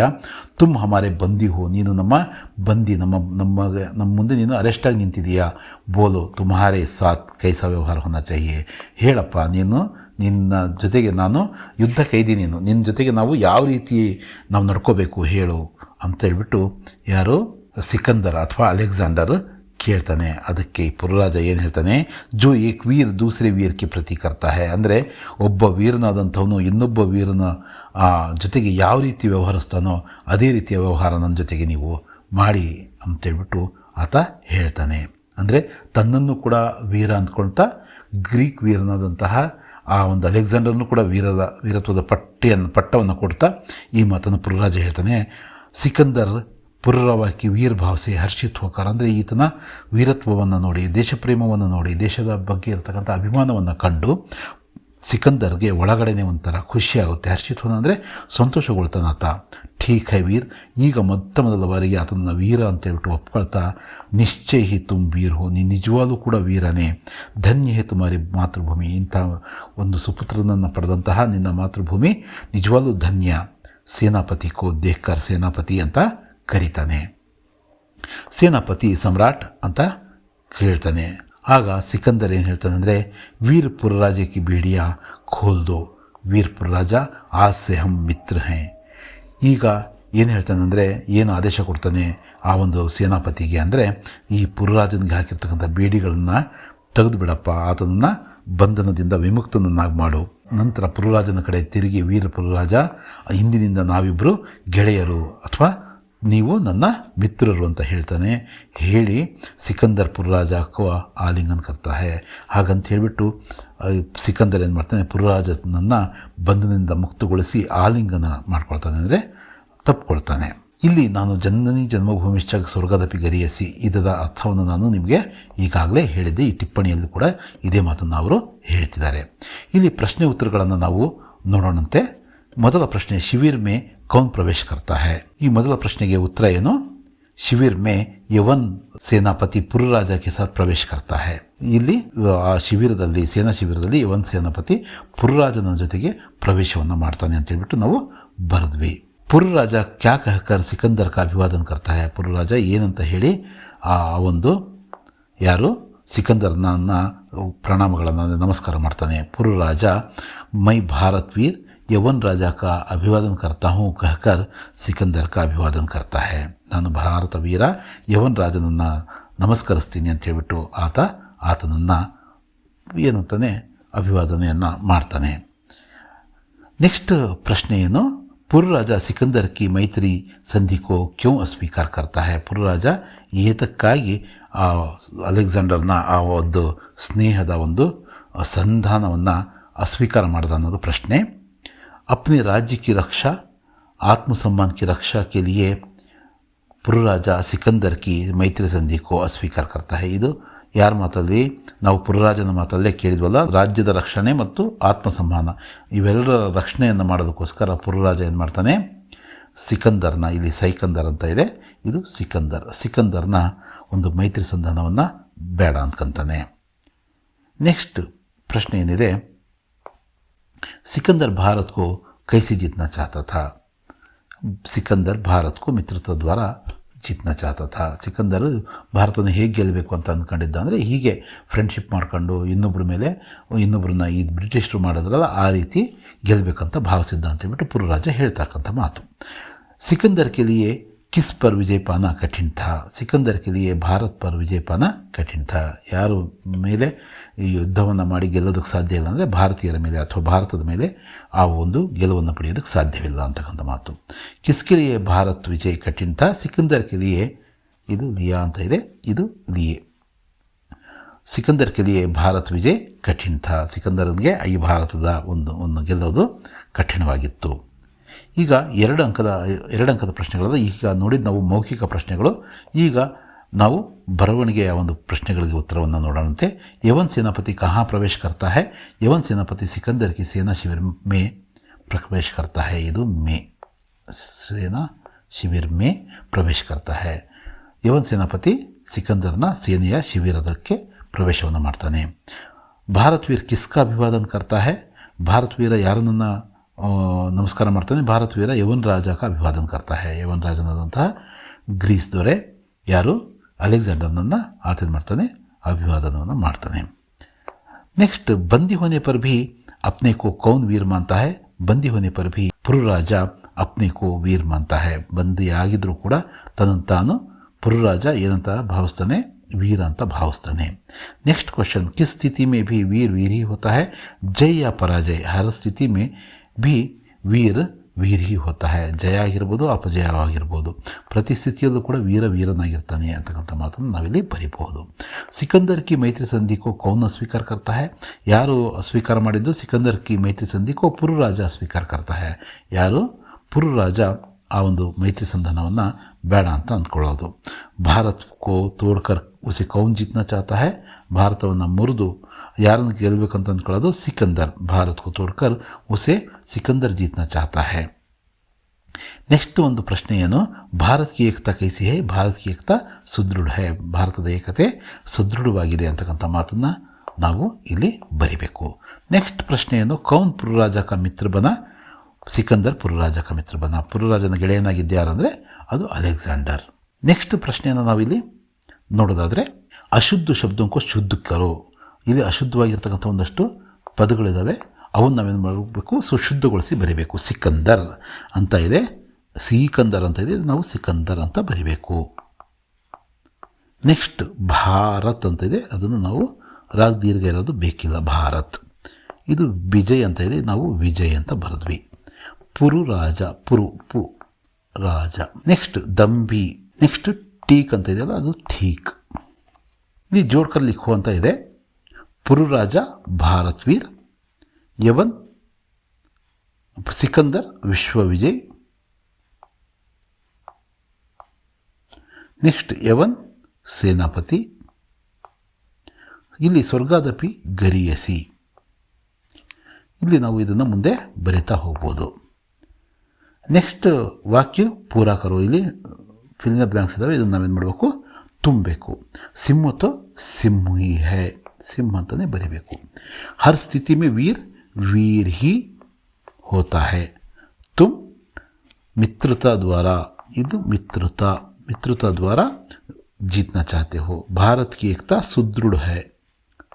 ತುಮ್ ಹಮಾರೆ ಬಂದಿ ಹೋ, ನೀನು ನಮ್ಮ ಬಂದಿ, ನಮ್ಮ ನಮ್ಮ ನಮ್ಮ ಮುಂದೆ ನೀನು ಅರೆಸ್ಟಾಗಿ ನಿಂತಿದೀಯಾ, ಬೋಲು ತುಮಾರೇ ಸಾತ್ ಕೈಸ ವ್ಯವಹಾರ ಹೊನ್ನ ಚಾಹಿಯೇ, ಹೇಳಪ್ಪ, ನೀನು ನಿನ್ನ ಜೊತೆಗೆ ನಾನು ಯುದ್ಧ ಕೈದಿ ನೀನು ನಿನ್ನ ಜೊತೆಗೆ ನಾವು ಯಾವ ರೀತಿ ನಾವು ನಡ್ಕೋಬೇಕು ಹೇಳು ಅಂತ ಹೇಳ್ಬಿಟ್ಟು ಯಾರು, ಸಿಕಂದರ್ ಅಥವಾ ಅಲೆಕ್ಸಾಂಡರ್ ಕೇಳ್ತಾನೆ ಅದಕ್ಕೆ ಪುರರಾಜ ಏನು ಹೇಳ್ತಾನೆ, ಜೋ ಏಕ್ ವೀರ್ ದೂಸರೆ ವೀರ್ಗೆ ಪ್ರತೀಕರ್ತ ಹೇ. ಅಂದರೆ ಒಬ್ಬ ವೀರನಾದಂಥವನು ಇನ್ನೊಬ್ಬ ವೀರನ ಜೊತೆಗೆ ಯಾವ ರೀತಿ ವ್ಯವಹರಿಸ್ತಾನೋ ಅದೇ ರೀತಿಯ ವ್ಯವಹಾರ ನನ್ನ ಜೊತೆಗೆ ನೀವು ಮಾಡಿ ಅಂತೇಳ್ಬಿಟ್ಟು ಆತ ಹೇಳ್ತಾನೆ. ಅಂದರೆ ತನ್ನನ್ನು ಕೂಡ ವೀರ ಅಂದ್ಕೊಳ್ತಾ, ಗ್ರೀಕ್ ವೀರನಾದಂತಹ ಆ ಒಂದು ಅಲೆಕ್ಸಾಂಡರ್ನು ಕೂಡ ವೀರದ, ವೀರತ್ವದ ಪಟ್ಟಿಯನ್ನು, ಪಟ್ಟವನ್ನು ಕೊಡ್ತಾ ಈ ಮಾತನ್ನು ಪುರುರಾಜ ಹೇಳ್ತಾನೆ, ಸಿಕಂದರ್ ಪುರರವಾಕಿ ವೀರ್ ಭಾವಸೆ ಹರ್ಷಿತ್ ಹೋಕಾರ ಅಂದರೆ ಈತನ ವೀರತ್ವವನ್ನು ನೋಡಿ, ದೇಶಪ್ರೇಮವನ್ನು ನೋಡಿ, ದೇಶದ ಬಗ್ಗೆ ಇರತಕ್ಕಂಥ ಅಭಿಮಾನವನ್ನು ಕಂಡು ಸಿಕಂದರ್ಗೆ ಒಳಗಡೆನೆ ಒಂಥರ ಖುಷಿಯಾಗುತ್ತೆ. ಹರ್ಷಿತ್ವನ ಅಂದರೆ ಸಂತೋಷಗೊಳ್ತಾನೆ ಆತ ಠೀಕ್ ಹೈ ವೀರ್, ಈಗ ಮೊತ್ತ ಮೊದಲ ಬಾರಿಗೆ ಆತನ ವೀರ ಅಂತೇಳ್ಬಿಟ್ಟು ಒಪ್ಕೊಳ್ತಾ, ನಿಶ್ಚಯ ಹಿ ತುಮ್ ವೀರ್ ಹೋ ನೀನು ನಿಜವಾಗೂ ಕೂಡ ವೀರನೇ. ಧನ್ಯ ಹೇ ತುಮಾರಿ ಮಾತೃಭೂಮಿ, ಇಂಥ ಒಂದು ಸುಪುತ್ರನನ್ನು ಪಡೆದಂತಹ ನಿನ್ನ ಮಾತೃಭೂಮಿ ನಿಜವಾಗೂ ಧನ್ಯ. ಸೇನಾಪತಿ ಕೋ ದೇಹ್ಕರ್ ಸೇನಾಪತಿ ಅಂತ ಕರೀತಾನೆ. ಸೇನಾಪತಿ ಸಮ್ರಾಟ್ ಅಂತ ಕೇಳ್ತಾನೆ. ಆಗ ಸಿಕಂದರ್ ಏನು ಹೇಳ್ತಾನೆ ಅಂದರೆ ವೀರ್ ರಾಜಕ್ಕೆ ಬೇಡಿಯ ಖೋಲ್ದು? ದೋ ರಾಜ ಆಸೆ ಹಂ ಮಿತ್ರ ಹೇ ಈಗ ಏನು ಹೇಳ್ತಾನೆ ಅಂದರೆ ಏನು ಆದೇಶ ಕೊಡ್ತಾನೆ ಆ ಒಂದು ಸೇನಾಪತಿಗೆ ಅಂದರೆ, ಈ ಪುರರಾಜನಿಗೆ ಹಾಕಿರ್ತಕ್ಕಂಥ ಬೇಡಿಗಳನ್ನು ತೆಗೆದು ಬಿಡಪ್ಪ ಆತನನ್ನು ಬಂಧನದಿಂದ ವಿಮುಕ್ತನನ್ನಾಗಿ ಮಾಡು. ನಂತರ ಪುರರಾಜನ ಕಡೆ ತಿರುಗಿ ವೀರ ಹಿಂದಿನಿಂದ ನಾವಿಬ್ಬರು ಗೆಳೆಯರು. ಅಥವಾ ನೀವು ನನ್ನ ಮಿತ್ರರು ಅಂತ ಹೇಳ್ತಾನೆ, ಹೇಳಿ ಸಿಕಂದರ್ ಪುರರಾಜ ಹಾಕುವ ಆಲಿಂಗನ್ ಕರ್ತಾ ಹೇ ಹಾಗಂತ ಹೇಳಿಬಿಟ್ಟು ಸಿಕಂದರ್ ಏನು ಮಾಡ್ತಾನೆ ಪುರರಾಜನನ್ನು ಬಂಧನದಿಂದ ಮುಕ್ತಗೊಳಿಸಿ ಆಲಿಂಗನ ಮಾಡ್ಕೊಳ್ತಾನೆ ಅಂದರೆ ತಪ್ಪಿಕೊಳ್ತಾನೆ ಇಲ್ಲಿ ನಾನು ಜನನಿ ಜನ್ಮಭೂಮಿಶ್ಚ ಸ್ವರ್ಗದಪಿ ಗರಿಯಸಿ, ಇದರ ಅರ್ಥವನ್ನು ನಾನು ನಿಮಗೆ ಈಗಾಗಲೇ ಹೇಳಿದ್ದೆ, ಈ ಟಿಪ್ಪಣಿಯಲ್ಲೂ ಕೂಡ ಇದೇ ಮಾತನ್ನು ಅವರು ಹೇಳ್ತಿದ್ದಾರೆ. ಇಲ್ಲಿ ಪ್ರಶ್ನೆ ಉತ್ತರಗಳನ್ನು ನಾವು ನೋಡೋಣಂತೆ. ಮೊದಲ ಪ್ರಶ್ನೆ, ಶಿವಿರ್ ಮೇ ಕೌನ್ ಪ್ರವೇಶ करता है? ಈ ಮೊದಲ ಪ್ರಶ್ನೆಗೆ ಉತ್ತರ ಏನು ಶಿವಿರ್ ಮೇ ಯವನ್ ಸೇನಾಪತಿ ಪುರುರಾಜ ಕೆ ಸಾಥ್ ಪ್ರವೇಶ ಕರ್ತಾ ಇಲ್ಲಿ ಆ ಶಿಬಿರದಲ್ಲಿ ಸೇನಾ ಶಿಬಿರದಲ್ಲಿ ಯವನ್ ಸೇನಾಪತಿ ಪುರರಾಜನ ಜೊತೆಗೆ ಪ್ರವೇಶವನ್ನು ಮಾಡ್ತಾನೆ ಅಂತ ಹೇಳ್ಬಿಟ್ಟು ನಾವು ಬರೆದ್ವಿ ಪುರರಾಜ ಕ್ಯಾ ಕಹಕರ್ ಸಿಕಂದರ್ ಕಾ ಅಭಿವಾದನ ಕರ್ತಾ ಹೇ ಪುರರಾಜ ಏನಂತ ಹೇಳಿ ಆ ಒಂದು ಯಾರು ಸಿಕಂದರ್ನ ಪ್ರಣಾಮಗಳನ್ನು ನಮಸ್ಕಾರ ಮಾಡ್ತಾನೆ ಪುರುರಾಜ ಮೈ ಭಾರತ್ ವೀರ್ ಯವನ್ ರಾಜ ಕಾ ಅಭಿವಾದನ ಕರ್ತಾ ಹೂँ कहकर ಸಿಕಂದರ್ ಕಾ ಅಭಿವಾದನ ಕರ್ತಾ ಹೇ ನಾನು ಭಾರತ ವೀರ ಯವನ್ ರಾಜನನ್ನು ನಮಸ್ಕರಿಸ್ತೀನಿ ಅಂತ ಹೇಳ್ಬಿಟ್ಟು ಆತ ಆತನನ್ನು ಏನಂತಾನೆ ಅಭಿವಾದನೆಯನ್ನು ಮಾಡ್ತಾನೆ ನೆಕ್ಸ್ಟ್ ಪ್ರಶ್ನೆ ಏನು ಪುರರಾಜ ಸಿಕಂದರ್ ಕಿ ಮೈತ್ರಿ ಸಂಧಿ ಕೋ ಕ್ಯೂ ಅಸ್ವೀಕಾರ ಕರ್ತಾ ಹೇ ಪುರರಾಜ ಏತಕ್ಕಾಗಿ ಆ ಅಲೆಕ್ಸಾಂಡರ್ನ ಆ ಒಂದು ಸ್ನೇಹದ ಒಂದು ಸಂಧಾನವನ್ನು ಅಸ್ವೀಕಾರ ಮಾಡ್ದ ಅನ್ನೋದು ಪ್ರಶ್ನೆ अपने राज्य की रक्षा आत्मसम्मान की रक्षा के लिए ಪುರರಾಜ ಸಿಕಂದರ್ ಕಿ ಮೈತ್ರಿ ಸಂಧಿ ಕೋ ಅಸ್ವೀಕಾರ ಕರ್ತಾ ಹೇ ಇದು ಯಾರ ಮಾತಲ್ಲಿ ನಾವು ಪುರರಾಜನ ಮಾತಲ್ಲೇ ಕೇಳಿದ್ವಲ್ಲ ರಾಜ್ಯದ ರಕ್ಷಣೆ ಮತ್ತು ಆತ್ಮಸಮ್ಮಾನ ಇವೆಲ್ಲರ ರಕ್ಷಣೆಯನ್ನು ಮಾಡೋದಕ್ಕೋಸ್ಕರ ಪುರರಾಜ ಏನು ಮಾಡ್ತಾನೆ ಸಿಕಂದರ್ನ ಇಲ್ಲಿ ಸೈಕಂದರ್ ಅಂತ ಇದೆ ಇದು ಸಿಕಂದರ್ ಸಿಕಂದರ್ನ ಒಂದು ಮೈತ್ರಿ ಸಂಧಾನವನ್ನು ಬೇಡ ಅಂದ್ಕೊಂತಾನೆ ನೆಕ್ಸ್ಟ್ ಪ್ರಶ್ನೆ ಏನಿದೆ सिकंदर भारत को कैसे जीतना चाहता था ಸಿಕಂದರ್ ಭಾರತ್ को ಮಿತ್ರತ್ವ ದ್ವಾರ ಜೀತ್ನ ಚಾಹತ ಥಾ ಸಿಕಂದರ್ ಭಾರತವನ್ನು ಹೇಗೆ ಗೆಲ್ಲಬೇಕು ಅಂತ ಅಂದ್ಕೊಂಡಿದ್ದ ಅಂದರೆ ಹೀಗೆ ಫ್ರೆಂಡ್ಶಿಪ್ ಮಾಡ್ಕೊಂಡು ಇನ್ನೊಬ್ಬರ ಮೇಲೆ ಇನ್ನೊಬ್ಬರನ್ನ ಈ ಬ್ರಿಟಿಷರು ಮಾಡೋದ್ರಲ್ಲ ಆ ರೀತಿ ಗೆಲ್ಲಬೇಕಂತ ಭಾವಿಸಿದ್ದ ಅಂತೇಳ್ಬಿಟ್ಟು ಪುರರಾಜ ಹೇಳ್ತಕ್ಕಂಥ ಮಾತು ಸಿಕಂದರ್ के लिए किस पर विजय पाना कठिन था ಸಿಕಂದರ್ के लिए ಭಾರತ್ ಪರ್ ವಿಜಯ ಪಾನ ಕಠಿಣ ಥಾ ಯಾರು ಮೇಲೆ ಈ ಯುದ್ಧವನ್ನು ಮಾಡಿ ಗೆಲ್ಲೋದಕ್ಕೆ ಸಾಧ್ಯ ಇಲ್ಲ ಅಂದರೆ ಭಾರತೀಯರ ಮೇಲೆ ಅಥವಾ ಭಾರತದ ಮೇಲೆ ಆ ಒಂದು ಗೆಲುವನ್ನು ಪಡೆಯೋದಕ್ಕೆ ಸಾಧ್ಯವಿಲ್ಲ ಅಂತಕ್ಕಂಥ ಮಾತು ಕಿಸ್ಕೆ ಲಿಯೆ ಭಾರತ್ ವಿಜಯ್ ಕಠಿಣ ಥಾ ಸಿಕಂದರ್ ಕೆ ಲಿಯೆ ಇದು ಲಿಯಾ ಅಂತ ಇದೆ ಇದು ಲಿಯೆ ಸಿಕಂದರ್ ಕೆ ಲಿಯೆ ಭಾರತ್ ವಿಜಯ್ ಕಠಿಣ ಥಾ ಸಿಕಂದರ್ಗೆ ಈ ಭಾರತದ ಒಂದು ಒಂದು ಗೆಲ್ಲೋದು ಕಠಿಣವಾಗಿತ್ತು ಈಗ ಎರಡು ಅಂಕದ ಎರಡು ಅಂಕದ ಪ್ರಶ್ನೆಗಳದ, ಈಗ ನೋಡಿದ ನಾವು ಮೌಖಿಕ ಪ್ರಶ್ನೆಗಳು. ಈಗ ನಾವು ಬರವಣಿಗೆಯ ಒಂದು ಪ್ರಶ್ನೆಗಳಿಗೆ ಉತ್ತರವನ್ನು ನೋಡೋಣಂತೆ. ಯವನ್ ಸೇನಾಪತಿ ಕಹಾ ಪ್ರವೇಶ ಕರ್ತಾ ಹೇ? ಯವನ್ ಸೇನಾಪತಿ ಸಿಕಂದರ್ ಕಿ ಸೇನಾ ಶಿಬಿರ್ ಮೇ ಪ್ರವೇಶ ಕರ್ತಾ ಹೇ? ಇದು ಮೇ, ಸೇನಾ ಶಿಬಿರ್ ಮೇ ಪ್ರವೇಶ ಕರ್ತಾ ಹೇ. ಯವನ್ ಸೇನಾಪತಿ ಸಿಕಂದರ್ನ ಸೇನೆಯ ಶಿಬಿರದಕ್ಕೆ ಪ್ರವೇಶವನ್ನು ಮಾಡ್ತಾನೆ. ಭಾರತ್ ವೀರ್ ಕಿಸ್ಕಾ ಅಭಿವಾದನ್ ಕರ್ತಾ ಹೇ? ಭಾರತ್ ವೀರ ಯಾರನ್ನ ನಮಸ್ಕಾರ ಮಾಡ್ತಾನೆ ಭಾರತ್ ವೀರ ಯವನ್ ರಾಜಕ ಅಭಿವಾದನ ಕರ್ತಾ है ಯವನ್ ರಾಜನಾದಂತಹ ಗ್ರೀಸ್ ದೊರೆ ಯಾರು ಅಲೆಕ್ಸಾಂಡರ್ನನ್ನು ಆತನ ಮಾಡ್ತಾನೆ ಅಭಿವಾದನವನ್ನು ಮಾಡ್ತಾನೆ नेक्स्ट बंदी होने पर भी अपने को कौन वीर मानता है बंदी होने पर भी ಪುರುರಾಜ अपने को वीर मानता है ಬಂದಿ ಆಗಿದ್ರೂ ಕೂಡ ತನ್ನನ್ನು ತಾನು ಪುರುರಾಜ ಏನಂತ ಭಾವಿಸ್ತಾನೆ ವೀರ ಅಂತ ಭಾವಿಸ್ತಾನೆ नेक्स्ट क्वेश्चन किस स्थिति में भी वीर वीर ही होता है जय या पराजय हर स्थिति में भी ವೀರ, ವೀರಿ ಹಿ ಹೋತಾ ಹೈ. ಜಯ ಆಗಿರ್ಬೋದು, ಅಪಜಯವಾಗಿರ್ಬೋದು. ಪ್ರತಿ ಸ್ಥಿತಿಯಲ್ಲೂ ಕೂಡ ವೀರ, ವೀರನಾಗಿರ್ತಾನೆ ಅಂತಕ್ಕಂಥ ಮಾತನ್ನು ನಾವಿಲ್ಲಿ ಬರೀಬಹುದು. ಸಿಕಂದರ್ ಕಿ ಮೈತ್ರಿ ಸಂಧಿ ಕೌನ ಸ್ವೀಕಾರ ಕರ್ತಾ ಹೇ. ಯಾರು ಅಸ್ವೀಕಾರ ಮಾಡಿದ್ದು? ಸಿಕಂದರ್ ಕಿ ಮೈತ್ರಿ ಸಂಧಿಕೋ ಪುರುರಾಜ ಅಸ್ವೀಕಾರ ಕರ್ತಾ ಹೇ. ಯಾರು? ಪುರುರಾಜ ಆ ಒಂದು ಮೈತ್ರಿ ಸಂಧಾನವನ್ನು ಬೇಡ ಅಂತ ಅಂದ್ಕೊಳ್ಳೋದು. ಭಾರತ್ ಕೋ ತೋಡ್ಕರ್ ಉಸಿ ಕೌನ್ ಜಿತ್ನ ಚಾತಾ ಹೇ. ಭಾರತವನ್ನು ಮುರಿದು ಯಾरನ್ನು ಗೆಲ್ಲಬೇಕಂತ ಅಂದ್ಕೊಳ್ಳೋದು ಸಿಕಂದರ್ ಭಾರತ್ ಕುತೋಡ್ಕರ್ ಉಸೆ ಸಿಕಂದರ್ ಜೀತ್ನ ಚಾಹತಾ ಹೇ. ನೆಕ್ಸ್ಟ್ ಒಂದು ಪ್ರಶ್ನೆ ಏನು? ಭಾರತೀಯ ಏಕತಾ ಕೈಸಿ ಹೈ ಭಾರತೀಯ ಏಕತಾ ಸುದೃಢ ಹೈ. ಭಾರತದ ಏಕತೆ ಸುದೃಢವಾಗಿದೆ ಅಂತಕ್ಕಂಥ ಮಾತನ್ನು ನಾವು ಇಲ್ಲಿ ಬರಿಬೇಕು. ನೆಕ್ಸ್ಟ್ ಪ್ರಶ್ನೆಯನ್ನು ಕೌನ್ ಪುರರಾಜಕ ಮಿತ್ರಬನ? ಸಿಕಂದರ್ ಪುರರಾಜಕ ಮಿತ್ರಬನ. ಪುರುರಾಜನ ಗೆಳೆಯನಾಗಿದ್ದಾರಂದರೆ ಅದು ಅಲೆಕ್ಸಾಂಡರ್. ನೆಕ್ಸ್ಟ್ ಪ್ರಶ್ನೆಯನ್ನು ನಾವಿಲ್ಲಿ ನೋಡೋದಾದರೆ, ಅಶುದ್ಧ ಶಬ್ದಕ್ಕೂ ಶುದ್ಧಕರು ಇಲ್ಲಿ ಅಶುದ್ಧವಾಗಿರ್ತಕ್ಕಂಥ ಒಂದಷ್ಟು ಪದಗಳಿದ್ದಾವೆ ಅವನ್ನು ನಾವೇನು ಮಾಡಬೇಕು? ಸುಶುದ್ಧಗೊಳಿಸಿ ಬರೀಬೇಕು. ಸಿಕಂದರ್ ಅಂತ ಇದೆ. ಸಿಕಂದರ್ ಅಂತ ಇದೆ. ನಾವು ಸಿಕಂದರ್ ಅಂತ ಬರಿಬೇಕು. ನೆಕ್ಸ್ಟ್ ಭಾರತ್ ಅಂತ ಇದೆ. ಅದನ್ನು ನಾವು ರಾಗ್ ದೀರ್ಘ ಇರೋದು ಬೇಕಿಲ್ಲ. ಭಾರತ್. ಇದು ವಿಜಯ್ ಅಂತ ಇದೆ. ನಾವು ವಿಜಯ್ ಅಂತ ಬರೆದ್ವಿ. ಪುರು ರಾಜ. ಪುರು, ಪು ರಾಜ. ನೆಕ್ಸ್ಟ್ ದಂಬಿ. ನೆಕ್ಸ್ಟ್ ಟೀಕ್ ಅಂತ ಇದೆಯಲ್ಲ, ಅದು ಠೀಕ್ ಇಲ್ಲಿ ಜೋಡ್ಕರ್ ಲಿಖು ಅಂತ ಇದೆ. ಪುರು ಭಾರತ್ವೀರ್ ಭಾರತ್ ಯವನ್ ಸಿಕಂದರ್ ವಿಶ್ವ ವಿಜಯ್ ನೆಕ್ಸ್ಟ್ ಯವನ್ ಸೇನಾಪತಿ. ಇಲ್ಲಿ ಸ್ವರ್ಗಾದಪಿ ಗರಿಯಸಿ. ಇಲ್ಲಿ ನಾವು ಇದನ್ನು ಮುಂದೆ ಬರಿತಾ ಹೋಗ್ಬೋದು. ನೆಕ್ಸ್ಟ್ ವಾಕ್ಯ ಪೂರಕರು ಕರೋ, ಇಲ್ಲಿ ಫಿಲಿನ ಬ್ಲಾಂಕ್ಸ್ ಇದ್ದಾವೆ ಇದನ್ನು ನಾವೇನು ಮಾಡಬೇಕು? ತುಂಬಬೇಕು. ಸಿಂಹ ತೋ ಹೇ ಹಿ ಹೈ ಸಿಂಹ ಅಂತಲೇ ಬರಿಬೇಕು ಹರ್ ಸ್ಥಿತಿ ಮೇ ವೀರ್ वीर ही होता है तुम मित्रता द्वारा ಇದು मित्रता मित्रता द्वारा जीतना चाहते हो भारत की एकता सुदृढ़ है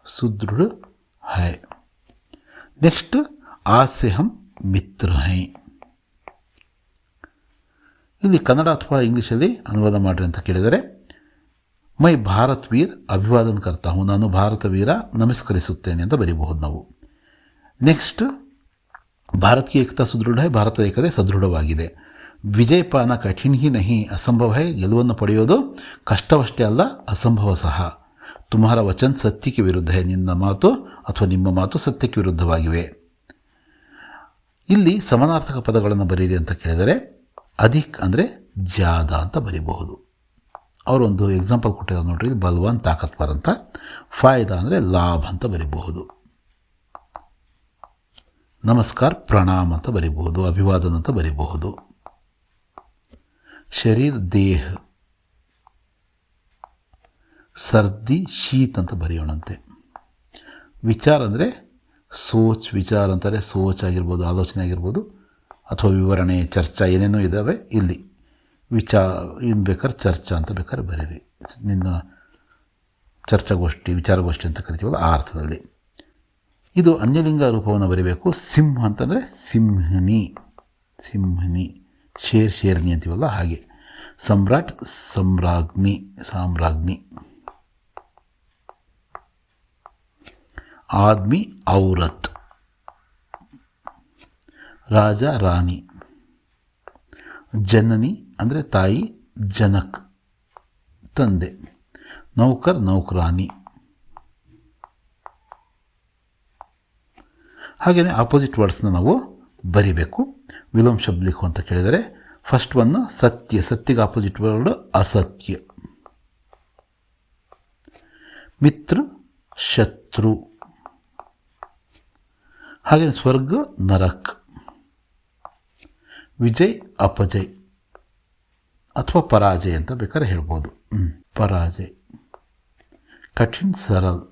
सुदृढ़ है नेक्स्ट आज से हम मित्र हैं ಇಲ್ಲಿ ಕನ್ನಡ ಅಥವಾ ಇಂಗ್ಲೀಷಲ್ಲಿ ಅನುವಾದ ಮಾಡಿರಿ ಅಂತ ಕೇಳಿದರೆ ಮೈ ಭಾರತ್ ವೀರ್ ಅಭಿವಾದನ್ ಕರ್ತಾ ಹೂँ ನಾನು ಭಾರತ ವೀರ ನಮಸ್ಕರಿಸುತ್ತೇನೆ ಅಂತ ಬರೀಬಹುದು ನಾವು. ನೆಕ್ಸ್ಟ್ ಭಾರತ್ಗೆ ಏಕತಾ ಸುದೃಢ ಹೈ ಭಾರತದ ಏಕತೆ ಸದೃಢವಾಗಿದೆ. ವಿಜಯಪಾನ ಕಠಿಣ ಹಿ ನಹಿ ಅಸಂಭವ ಹೈ, ಗೆಲುವನ್ನು ಪಡೆಯೋದು ಕಷ್ಟವಷ್ಟೇ ಅಲ್ಲ, ಅಸಂಭವ ಸಹ. ತುಮಾರ ವಚನ್ ಸತ್ಯಕ್ಕೆ ವಿರುದ್ಧ ನಿನ್ನ ಮಾತು ಅಥವಾ ನಿಮ್ಮ ಮಾತು ಸತ್ಯಕ್ಕೆ ವಿರುದ್ಧವಾಗಿವೆ. ಇಲ್ಲಿ ಸಮಾನಾರ್ಥಕ ಪದಗಳನ್ನು ಬರೀರಿ ಅಂತ ಕೇಳಿದರೆ ಅಧಿಕ್ ಅಂದರೆ ಜಾದ ಅಂತ ಬರೀಬಹುದು. ಅವರೊಂದು ಎಕ್ಸಾಂಪಲ್ ಕೊಟ್ಟಿದ್ದಾರೆ ನೋಡ್ರಿ ಬಲ್ವಾನ್ ತಾಕತ್ವರ್ ಅಂತ. ಫಾಯ್ದಾ ಅಂದರೆ ಲಾಭ ಅಂತ ಬರೀಬಹುದು. ನಮಸ್ಕಾರ, ಪ್ರಣಾಮ್ ಅಂತ ಬರೀಬಹುದು, ಅಭಿವಾದನ ಅಂತ ಬರೀಬಹುದು. ಶರೀರ್, ದೇಹ. ಸರ್ದಿ, ಶೀತ್ ಅಂತ ಬರೆಯೋಣಂತೆ. ವಿಚಾರ ಅಂದರೆ ಸೋಚ್, ವಿಚಾರ ಅಂತಾರೆ, ಸೋಚ್ ಆಗಿರ್ಬೋದು, ಆಲೋಚನೆ ಆಗಿರ್ಬೋದು, ಅಥವಾ ವಿವರಣೆ, ಚರ್ಚಾ ಏನೇನೋ ಇದ್ದಾವೆ ಇಲ್ಲಿ. ವಿಚಾರ ಏನು ಬೇಕಾದ್ರೆ ಚರ್ಚಾ ಅಂತ ಬೇಕಾದ್ರೆ ಬರೀರಿ. ನಿನ್ನ ಚರ್ಚಾಗೋಷ್ಠಿ, ವಿಚಾರಗೋಷ್ಠಿ ಅಂತ ಕರಿತೀವಲ್ಲ ಆ ಅರ್ಥದಲ್ಲಿ. ಇದು ಅನ್ಯಲಿಂಗ ರೂಪವನ್ನು ಬರೀಬೇಕು. ಸಿಂಹ ಅಂತಂದರೆ ಸಿಂಹಿನಿ ಸಿಂಹಿನಿ ಶೇರ್ ಶೇರ್ನಿ ಅಂತೀವಲ್ಲ ಹಾಗೆ. ಸಮ್ರಾಟ್, ಸಮ್ರಾಜ್ಞಿ, ಸಾಮ್ರಾಜ್ಞಿ. ಆದ್ಮಿ, ಔರತ್. ರಾಜ, ರಾಣಿ. ಜನನಿ ಅಂದರೆ ತಾಯಿ ಜನಕ್, ತಂದೆ, ನೌಕರ್ ನೌಕರಾನಿ ಹಾಗೆಯೇ ಆಪೋಸಿಟ್ ವರ್ಡ್ಸ್ನ ನಾವು ಬರಿಬೇಕು. ವಿಲೋಮ ಶಬ್ದ ಲಿಖು ಅಂತ ಕೇಳಿದರೆ ಫಸ್ಟ್ ಒನ್ ಸತ್ಯ ಸತ್ಯಗೆ ಆಪೋಸಿಟ್ ವರ್ಡ್ ಅಸತ್ಯ. ಮಿತ್ರ, ಶತ್ರು. ಹಾಗೆ ಸ್ವರ್ಗ, ನರಕ್. ವಿಜಯ್, ಅಪಜಯ್. ಅಥವಾ ಪರಾಜಯ ಅಂತ ಬೇಕಾದ್ರೆ ಹೇಳ್ಬೋದು. ಪರಾಜಯ ಕಠಿಣ ಸರಲ್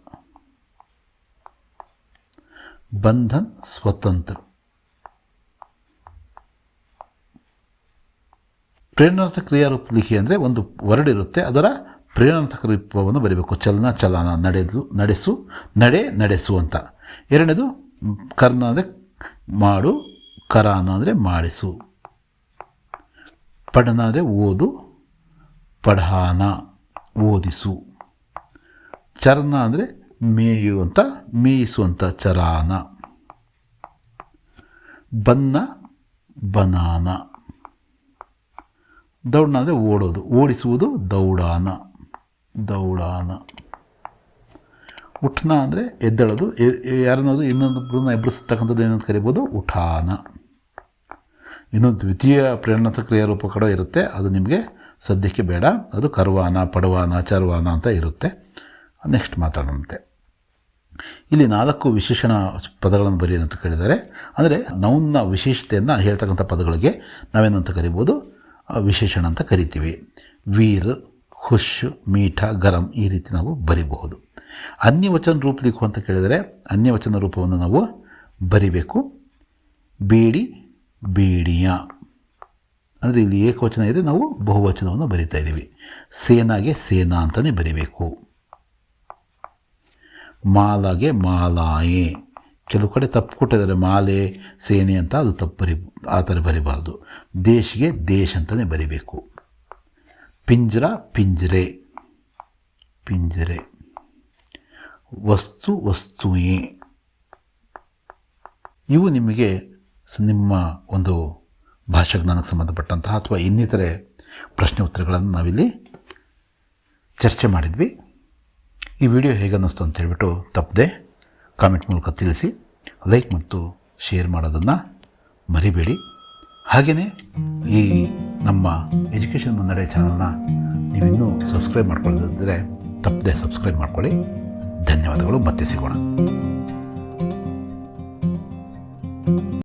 ಬಂಧನ್, ಸ್ವತಂತ್ರ. ಪ್ರೇರಣಾರ್ಥ ಕ್ರಿಯಾರೂಪ ಲಿಖಿ ಅಂದರೆ ಒಂದು ವರ್ಡ್ ಇರುತ್ತೆ. ಅದರ ಪ್ರೇರಣಾರ್ಥಕ ರೂಪವನ್ನು ಬರೀಬೇಕು. ಚಲನ ಚಲನ, ನಡೆದು, ನಡೆಸು, ನಡೆ, ನಡೆಸು ಅಂತ. ಎರಡನೇದು ಕರ್ನ ಅಂದರೆ ಮಾಡು, ಕರಾನ ಅಂದರೆ ಮಾಡಿಸು. ಪಠನ ಅಂದರೆ ಓದು ಪಢಾನ ಓದಿಸು. ಚರಣ ಅಂದರೆ ಮೇಯುವಂಥ ಮೇಯಿಸುವಂಥ ಚರಾನ. ಬನ್ನ ಬನಾನ. ದೌಡನ ಅಂದರೆ ಓಡೋದು, ಓಡಿಸುವುದು ದೌಡಾನ ದೌಡಾನ. ಉಠ್ನ ಅಂದರೆ ಎದ್ದೇಳೋದು ಯಾರನ್ನಾದರೂ ಇನ್ನೊಂದು ಎಬ್ಬರಿಸ್ತಕ್ಕಂಥದ್ದು ಏನಂತ ಕರಿಬೋದು, ಉಠಾನ. ಇನ್ನೊಂದು ದ್ವಿತೀಯ ಪ್ರೇರಣಾತ ಕ್ರಿಯಾ ರೂಪ ಕೂಡ ಇರುತ್ತೆ. ಅದು ನಿಮಗೆ ಸದ್ಯಕ್ಕೆ ಬೇಡ. ಅದು ಕರ್ವಾನ ಪಡವಾನ ಚರ್ವಾನ ಅಂತ ಇರುತ್ತೆ. ನೆಕ್ಸ್ಟ್ ಮಾತಾಡೋಣಂತೆ. ಇಲ್ಲಿ ನಾಲ್ಕು ವಿಶೇಷಣ ಪದಗಳನ್ನು ಬರೀ ಅಂತ ಕೇಳಿದ್ದಾರೆ. ಅಂದರೆ ನೌನ್ನ ವಿಶೇಷತೆಯನ್ನು ಹೇಳ್ತಕ್ಕಂಥ ಪದಗಳಿಗೆ ನಾವೇನಂತ ಕರಿಬೋದು? ವಿಶೇಷಣ ಅಂತ ಕರಿತೀವಿ. ವೀರ್, ಖುಷ್, ಮೀಠ, ಗರಂ ಈ ರೀತಿ ನಾವು ಬರಿಬಹುದು. ಅನ್ಯವಚನ ರೂಪ ಅಂತ ಕೇಳಿದರೆ ಅನ್ಯವಚನ ರೂಪವನ್ನು ನಾವು ಬರಿಬೇಕು. ಬೇಡಿ ಬೇಡಿಯ. ಅಂದರೆ ಇಲ್ಲಿ ಏಕವಚನ ಇದೆ, ನಾವು ಬಹುವಚನವನ್ನು ಬರಿತಾ ಇದ್ದೀವಿ. ಸೇನಾಗೆ ಸೇನಾ ಅಂತಲೇ ಬರಿಬೇಕು. ಮಾಲಾಗೆ ಮಾಲಾಯೆ. ಕೆಲವು ಕಡೆ ತಪ್ಪು ಕೊಟ್ಟಿದ್ದಾರೆ, ಮಾಲೆ, ಸೇನೆ ಅಂತ ಅದು ತಪ್ಪು ಬರಿ ಆ ಥರ ಬರಿಬಾರ್ದು. ದೇಶಿಗೆ ದೇಶ ಅಂತಲೇ ಬರಿಬೇಕು. ಪಿಂಜರ, ಪಿಂಜರೆ. ಪಿಂಜರೆ. ವಸ್ತು ವಸ್ತುವೇ ಇವು ನಿಮಗೆ ನಿಮ್ಮ ಒಂದು ಭಾಷಾಜ್ಞಾನಕ್ಕೆ ಸಂಬಂಧಪಟ್ಟಂತಹ ಅಥವಾ ಇನ್ನಿತರೆ ಪ್ರಶ್ನೆ ಉತ್ತರಗಳನ್ನು ನಾವಿಲ್ಲಿ ಚರ್ಚೆ ಮಾಡಿದ್ವಿ. ಈ ವಿಡಿಯೋ ಹೇಗೆ ಅನ್ನಿಸ್ತು ಅಂತ ಹೇಳಿಬಿಟ್ಟು ತಪ್ಪದೆ ಕಾಮೆಂಟ್ ಮೂಲಕ ತಿಳಿಸಿ ಲೈಕ್ ಮತ್ತು ಶೇರ್ ಮಾಡೋದನ್ನು ಮರಿಬೇಡಿ. ಹಾಗೆಯೇ ಈ ನಮ್ಮ ಎಜುಕೇಷನ್ ಮುನ್ನಡೆ ಚಾನಲ್ನ ನೀವಿನ್ನೂ ಸಬ್ಸ್ಕ್ರೈಬ್ ಮಾಡ್ಕೊಳ್ಳೋದಿದ್ದರೆ ತಪ್ಪದೆ ಸಬ್ಸ್ಕ್ರೈಬ್ ಮಾಡ್ಕೊಳ್ಳಿ. ಧನ್ಯವಾದಗಳು. ಮತ್ತೆ ಸಿಗೋಣ.